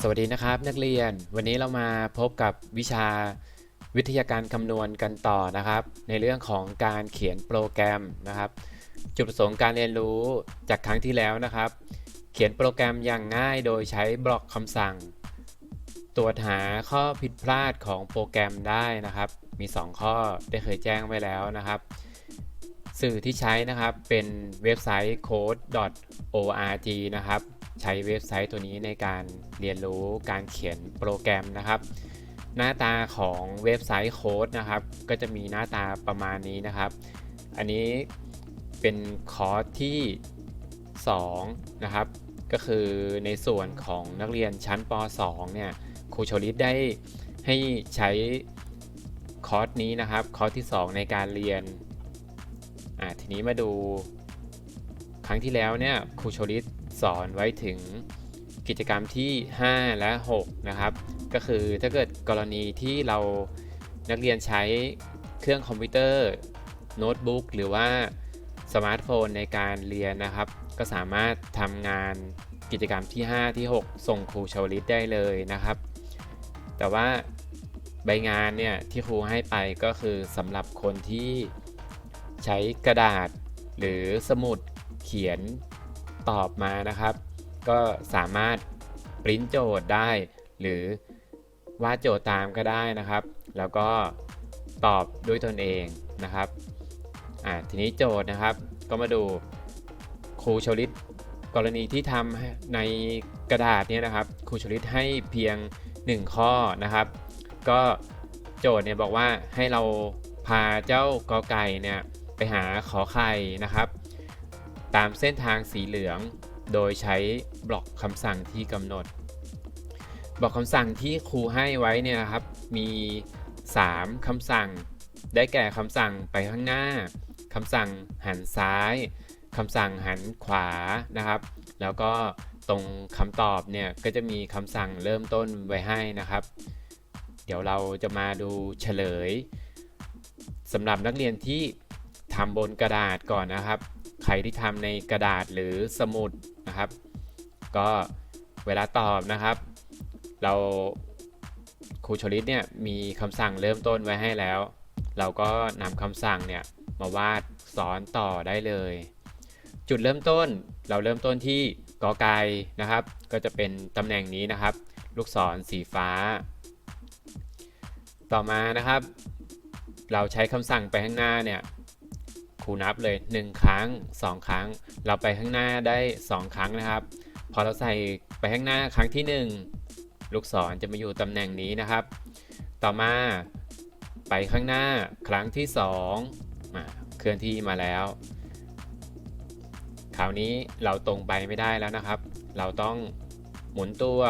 สวัสดีนะครับนักเรียนวันนี้เรามาพบกับวิชาวิทยาการคำนวณกันต่อนะครับ ในเรื่องของการเขียนโปรแกรมนะครับ จุดประสงค์การเรียนรู้จากครั้งที่แล้วนะครับ เขียนโปรแกรมอย่างง่ายโดยใช้บล็อกคำสั่ง ตรวจหาข้อผิดพลาดของโปรแกรมได้นะครับ มี 2 ข้อได้เคยแจ้งไว้แล้วนะครับ สื่อที่ใช้นะครับเป็นเว็บไซต์ code.org นะครับ ใช้เว็บไซต์ตัวนี้ในการเรียนรู้การเขียนโปรแกรมนะครับ หน้าตาของเว็บไซต์โค้ดนะครับ ก็จะมีหน้าตาประมาณนี้นะครับ อันนี้เป็นคอร์สที่2นะครับ ก็คือในส่วนของนักเรียนชั้นป .2 เนี่ยครูโชลิตได้ให้ใช้คอร์สนี้นะครับ คอร์สที่ 2 ในการเรียน อ่าทีนี้มาดูครั้งที่แล้วเนี่ยครูโชลิต สอนไว้ถึงกิจกรรมที่ 5 และ 6 นะครับ ก็คือถ้าเกิดกรณีที่เรานักเรียนใช้เครื่องคอมพิวเตอร์ โน้ตบุ๊กหรือว่าสมาร์ทโฟนในการเรียนนะครับ ก็สามารถทำงานกิจกรรมที่ 5 ที่ 6 ส่งครูชาวลิตได้เลยนะครับ แต่ว่าใบงานเนี่ยที่ครูให้ไปก็คือสำหรับคนที่ใช้กระดาษหรือสมุดเขียน ตอบมานะครับ ก็สามารถปริ้นโจทย์ได้ หรือวาดโจทย์ตามก็ได้นะครับ แล้วก็ตอบด้วยตนเองนะครับอ่าทีนี้โจทย์นะครับ ก็มาดูครูชลิตกรณีที่ทำในกระดาษเนี่ยนะครับครูชลิตให้เพียง 1 ข้อนะครับ ก็โจทย์เนี่ยบอกว่าให้เราพาเจ้ากอไก่เนี่ยไปหาขอไข่นะครับ ตามเส้นทางสีเหลือง โดยใช้บล็อกคำสั่งที่กำหนด บล็อกคำสั่งที่ครูให้ไว้เนี่ยครับ มี 3คำสั่ง ได้แก่คำสั่งไปข้างหน้าคำสั่งหันซ้ายคำสั่งหันขวานะครับ แล้วก็ตรงคำตอบเนี่ยก็จะมีคำสั่งเริ่มต้นไว้ให้นะครับ เดี๋ยวเราจะมาดูเฉลยสำหรับนักเรียนที่ทำบนกระดาษก่อนนะครับ ใครที่ทำในกระดาษหรือสมุดนะครับ ก็เวลาตอบนะครับ เราครูชลิตเนี่ยมีคำสั่งเริ่มต้นไว้ให้แล้ว เราก็นำคำสั่งเนี่ยมาวาดสอนต่อได้เลย จุดเริ่มต้นเราเริ่มต้นที่กอไก่นะครับ ก็จะเป็นตำแหน่งนี้นะครับ ลูกศรสีฟ้า ต่อมานะครับ เราใช้คำสั่งไปข้างหน้าเนี่ย คูนับเลย 1 ครั้ง 2 ครั้ง เราไปข้างหน้าได้ 2 ครั้งนะครับ พอเราใส่ไปข้างหน้าครั้งที่ 1 ลูกศรจะมาอยู่ตำแหน่งนี้นะครับ ต่อมาไปข้างหน้าครั้งที่2อะเคลื่อนที่มาแล้ว คราวนี้เราตรงไปไม่ได้แล้วนะครับ เราต้องหมุนตัว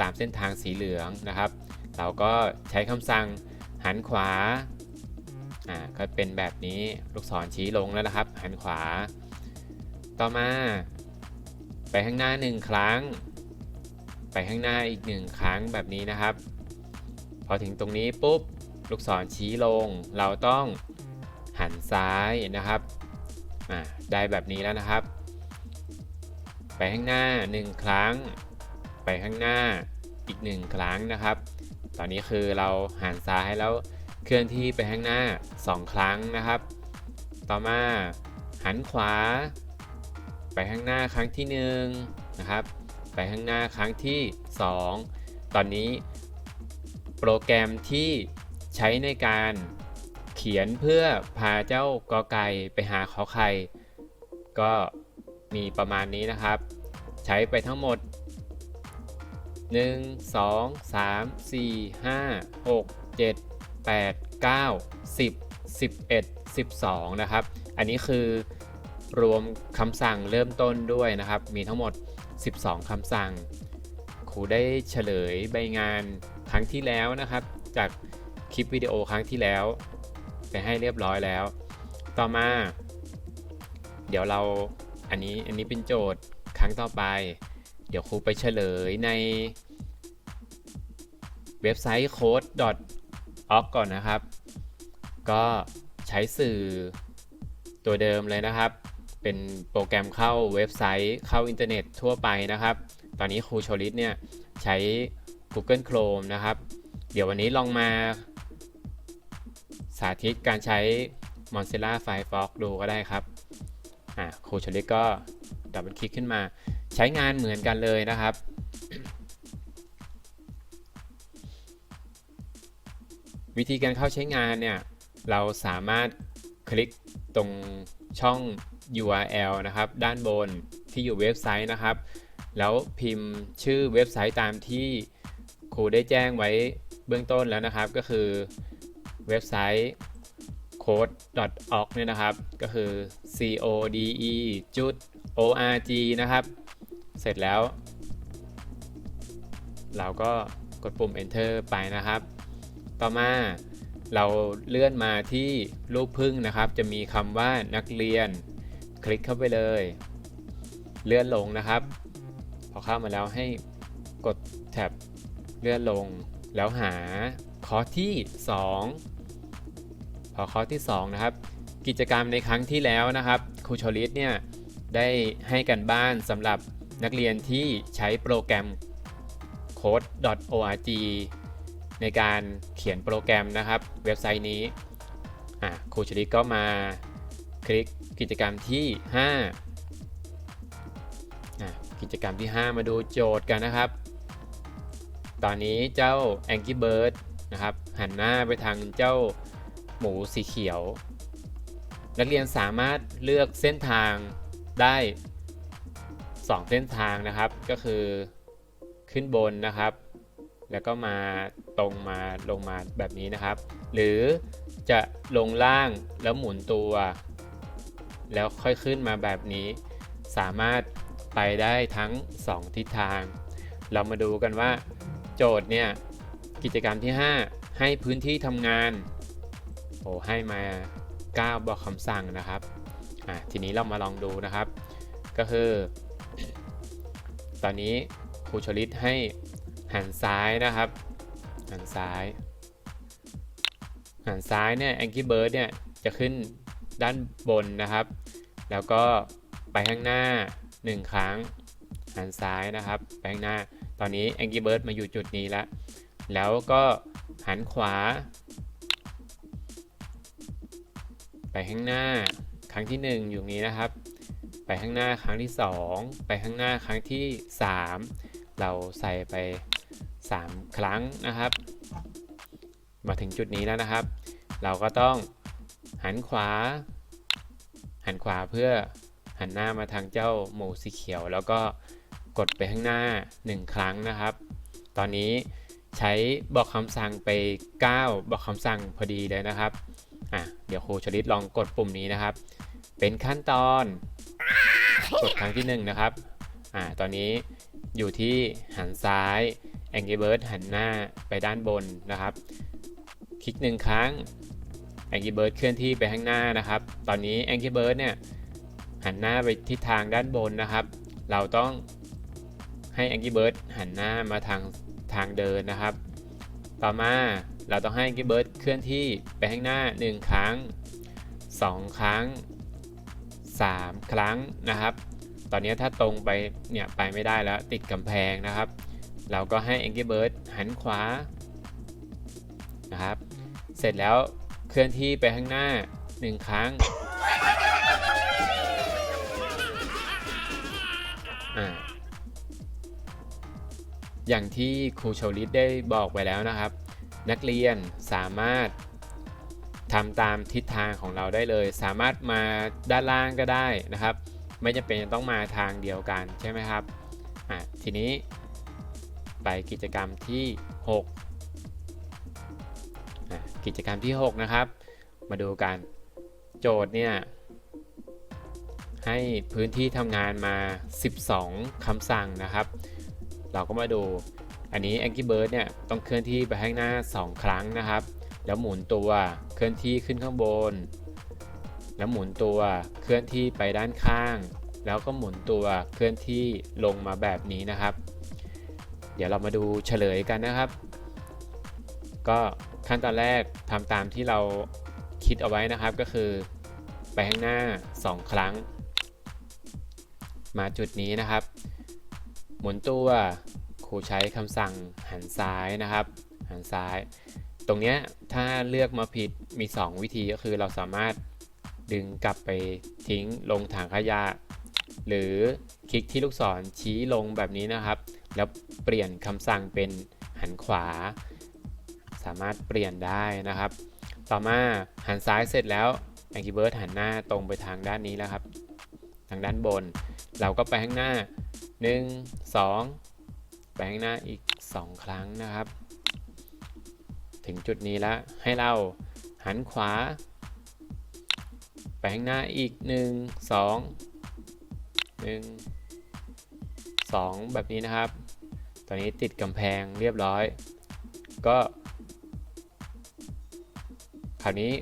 ตามเส้นทางสีเหลืองนะครับ เราก็ใช้คำสั่งหันขวา อ่าก็เป็นแบบนี้ลูกศรชี้ลงแล้วนะครับ หันขวา ต่อมา ไปข้างหน้าหนึ่งครั้ง ไปข้างหน้าอีกหนึ่งครั้งแบบนี้นะครับ พอถึงตรงนี้ปุ๊บลูกศรชี้ลง เราต้องหันซ้ายนะครับอ่าได้แบบนี้แล้วนะครับ ไปข้างหน้า 1 ครั้ง ไปข้างหน้าอีก 1 ครั้งนะครับ ตอนนี้คือเราหันซ้ายแล้ว เคลื่อนที่ไปข้างหน้า 2 ครั้งนะครับ ต่อมาหันขวา ไปข้างหน้าครั้งที่1นะครับ ไปข้างหน้าครั้งที่ 2 ตอนนี้ โปรแกรมที่ใช้ในการเขียนเพื่อพาเจ้ากอไก่ไปหาขอไข่ก็มีประมาณนี้นะครับ ใช้ไปทั้งหมด 1 2 3 4 5 6 7 8 9 10 11 12 นะครับ อันนี้คือรวมคำสั่งเริ่มต้นด้วยนะครับ มีทั้งหมด 12คำสั่ง ครูได้เฉลยใบงานครั้งที่แล้วนะครับ จากคลิปวิดีโอครั้งที่แล้ว ไปให้เรียบร้อยแล้ว ต่อมา เดี๋ยวเราอันนี้อันนี้เป็นโจทย์ครั้งต่อไป เดี๋ยวครูไปเฉลยในเว็บไซต์ code. code.org ก่อนนะครับ ก็ใช้สื่อตัวเดิมเลยนะครับ เป็นโปรแกรมเข้าเว็บไซต์เข้าอินเทอร์เน็ตทั่วไปนะครับ ตอนนี้ครูโชลิตเนี่ยใช้ Google Chrome นะครับ เดี๋ยววันนี้ลองมา สาธิตการใช้ Mozilla Firefox ดูก็ได้ครับอะครูโชลิตก็ดับเบิลคลิกขึ้นมา ใช้งานเหมือนกันเลยนะครับ วิธีการเข้าใช้งานเนี่ย เราสามารถคลิกตรงช่อง URL นะครับ ด้านบนที่อยู่เว็บไซต์นะครับ แล้วพิมพ์ชื่อเว็บไซต์ตามที่ครูได้แจ้งไว้เบื้องต้นแล้วนะครับ ก็คือเว็บไซต์ code.org เนี่ยนะครับ ก็คือ c o d e .o r g นะครับ เสร็จแล้ว เราก็กดปุ่ม enter ไปนะครับ ต่อมาเราเลื่อนมาที่รูปพึ่งนะครับ จะมีคำว่านักเรียน คลิกเข้าไปเลย เลื่อนลงนะครับ พอเข้ามาแล้วให้กดแท็บเลื่อนลง แล้วหาคอร์สที่ 2 พอคอร์สที่ 2 นะครับ กิจกรรมในครั้งที่แล้วนะครับครูชลิตเนี่ยได้ให้กันบ้านสำหรับนักเรียนที่ใช้โปรแกรม code.org ในการเขียนโปรแกรมนะครับเว็บไซต์นี้ครูชลิตก็มาคลิกกิจกรรมที่ 5 กิจกรรมที่ 5 มาดูโจทย์กันนะครับ ตอนนี้เจ้า Angry Bird นะครับหันหน้าไปทางเจ้าหมูสีเขียว นักเรียนสามารถเลือกเส้นทางได้ 2 เส้นทางนะครับ ก็คือขึ้นบนนะครับ แล้วก็มาตรงมาลงมาแบบนี้นะครับ หรือจะลงล่างแล้วหมุนตัว แล้วค่อยขึ้นมาแบบนี้ สามารถไปได้ทั้ง 2 ทิศทาง เรามาดูกันว่า โจทย์เนี่ยกิจกรรมที่ 5 ให้พื้นที่ทำงานโอ้ให้มา 9 บอกคำสั่งนะครับอะทีนี้เรามาลองดูนะครับ ก็คือ ตอนนี้ครูชลิตให้ หันซ้ายนะครับ หันซ้าย หันซ้ายเนี่ย Angry Bird เนี่ยจะขึ้นด้านบนนะครับ แล้วก็ไปข้างหน้า 1 ครั้ง หันซ้ายนะครับไปข้างหน้า ตอนนี้ Angry Bird มาอยู่จุดนี้แล้ว แล้วก็หันขวา ไปข้างหน้า ครั้งที่ 1 อยู่นี้นะครับ ไปข้างหน้าครั้งที่ 2 ไปข้างหน้าครั้งที่ 3 เราใส่ไป 3 ครั้งนะครับ มาถึงจุดนี้แล้วนะครับ เราก็ต้องหันขวา หันขวาเพื่อหันหน้ามาทางเจ้าหมูสีเขียว แล้วก็กดไปข้างหน้า 1 ครั้งนะครับ ตอนนี้ใช้บอกคำสั่งไป 9 บอกคำสั่งพอดีเลยนะครับอะเดี๋ยวครูชลิตลองกดปุ่มนี้นะครับ เป็นขั้นตอนกดครั้งที่1นะครับอ่าตอนนี้อยู่ที่หันซ้าย Angry Bird หันหน้าไปด้านบนนะครับ คลิกหนึ่งครั้ง Angry Bird เคลื่อนที่ไปข้างหน้านะครับ ตอนนี้ Angry Bird เนี่ยหันหน้าไปทิศทางด้านบนนะครับ เราต้องให้ Angry Bird หันหน้ามาทางทางเดินนะครับ ต่อมาเราต้องให้ Angry Bird เคลื่อนที่ไปข้างหน้า 1 ครั้ง 2 ครั้ง 3 ครั้งนะครับ ตอนนี้ถ้าตรงไปเนี่ยไปไม่ได้แล้วติดกำแพงนะครับ เราก็ให้ Angry Bird หันขวานะครับ เสร็จแล้วเคลื่อนที่ไปข้างหน้า 1 ครั้งอ่าอย่างที่ครูโชลิตได้บอกไปแล้วนะครับ นักเรียนสามารถทำตามทิศทางของเราได้เลย สามารถมาด้านล่างก็ได้นะครับ ไม่จำเป็นต้องมาทางเดียวกันใช่ไหมครับอะทีนี้ ไปกิจกรรมที่ 6 กิจกรรมที่ 6 นะครับ มาดูกันโจทย์เนี่ย ให้พื้นที่ทำงานมา 12 คำสั่งนะครับ เราก็มาดูอันนี้ Angry Bird เนี่ย ต้องเคลื่อนที่ไปข้างหน้า 2 ครั้งนะครับ แล้วหมุนตัวเคลื่อนที่ขึ้นข้างบน แล้วหมุนตัวเคลื่อนที่ไปด้านข้าง แล้วก็หมุนตัวเคลื่อนที่ลงมาแบบนี้นะครับ เดี๋ยวเรามาดูเฉลยกันนะครับ ก็ขั้นตอนแรกทำตามที่เราคิดเอาไว้นะครับก็คือ ไปข้างหน้า 2 ครั้ง มาจุดนี้นะครับ หมุนตัวครูใช้คำสั่งหันซ้ายนะครับ หันซ้าย ตรงเนี้ยถ้าเลือกมาผิดมี 2 วิธีก็คือเราสามารถดึงกลับไปทิ้งลงถังขยะ หรือ คลิกที่ลูกศรชี้ลงแบบนี้นะครับ แล้วเปลี่ยนคำสั่งเป็นหันขวา สามารถเปลี่ยนได้นะครับ ต่อมาหันซ้ายเสร็จแล้ว Angry Bird หันหน้าตรงไปทางด้านนี้แล้วครับ ทางด้านบน เราก็ไปข้างหน้า 1 2 ไปข้างหน้าอีก 2 ครั้งนะครับ ถึงจุดนี้แล้ว ให้เราหันขวา ไปข้างหน้าอีก 1 2 1 2 แบบนี้นะครับ ตอนนี้ติดกำแพงเรียบร้อย ก็คราวนี้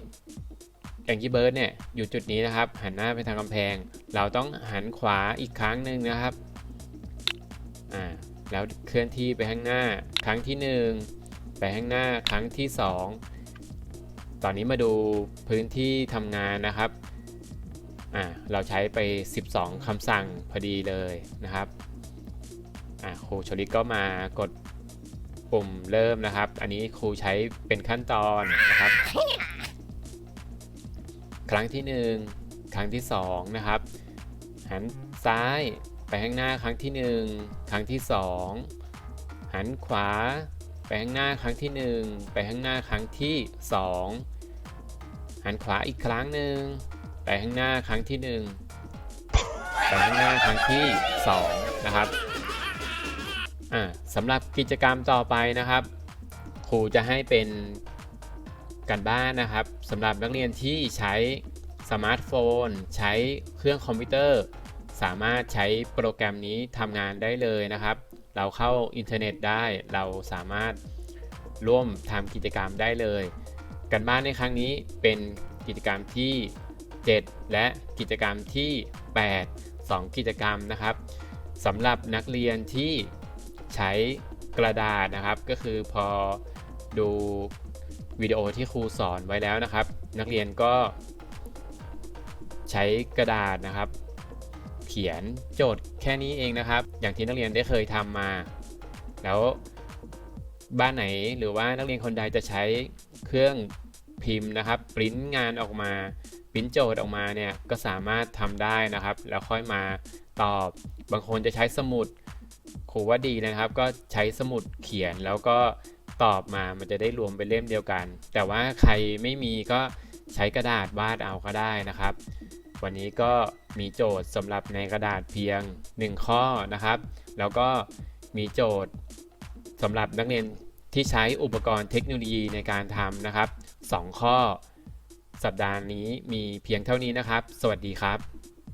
แองกี้เบิร์ดเนี่ยอยู่จุดนี้นะครับ หันหน้าไปทางกำแพง เราต้องหันขวาอีกครั้งหนึ่งนะครับอ่าแล้วเคลื่อนที่ไปข้างหน้าครั้งที่ 1 ไปข้างหน้าครั้งที่ 2 ตอนนี้มาดูพื้นที่ทำงานนะครับอ่าเราใช้ไป 12คำสั่งพอดีเลยนะครับ อ่าครูชลิตก็มากดปุ่มเริ่มนะครับ อันนี้ครูใช้เป็นขั้นตอนนะครับ ครั้งที่ 1 ครั้งที่ 2 นะครับ หันซ้ายไปข้างหน้าครั้งที่ 1 ครั้งที่ 2 หันขวา ไปข้างหน้าครั้งที่ 1 ไปข้างหน้าครั้งที่ 2 หันขวาอีกครั้งหนึ่งไปข้างหน้าครั้งที่ 1 ไปข้างหน้าครั้งที่ 2 นะครับ อ่าสำหรับกิจกรรมต่อไปนะครับ ครูจะให้เป็นกันบ้านนะครับสำหรับนักเรียนที่ใช้สมาร์ทโฟน ใช้เครื่องคอมพิวเตอร์ สามารถใช้โปรแกรมนี้ทำงานได้เลยนะครับ เราเข้าอินเทอร์เน็ตได้เราสามารถร่วมทำกิจกรรมได้เลย กันบ้านในครั้งนี้เป็นกิจกรรมที่ 7 และกิจกรรมที่ 8 2 กิจกรรมนะครับสำหรับนักเรียนที่ ใช้กระดาษนะครับ ก็คือพอดูวิดีโอที่ครูสอนไว้แล้วนะครับ นักเรียนก็ใช้กระดาษนะครับ เขียนโจทย์แค่นี้เองนะครับ อย่างที่นักเรียนได้เคยทำมา แล้วบ้านไหนหรือว่านักเรียนคนใดจะใช้เครื่องพิมพ์นะครับปริ้นงานออกมาปริ้นโจทย์ออกมาเนี่ยก็สามารถทำได้นะครับ แล้วค่อยมาตอบบางคนจะใช้สมุด ครูว่าดีนะครับ ก็ใช้สมุดเขียนแล้วก็ตอบมามันจะได้รวมเป็นเล่มเดียวกัน แต่ว่าใครไม่มีก็ใช้กระดาษวาดเอาก็ได้นะครับ วันนี้ก็มีโจทย์สำหรับในกระดาษเพียง 1 ข้อนะครับ แล้วก็มีโจทย์สำหรับนักเรียนที่ใช้อุปกรณ์เทคโนโลยีในการทำนะครับ 2 ข้อ สัปดาห์นี้มีเพียงเท่านี้นะครับ สวัสดีครับ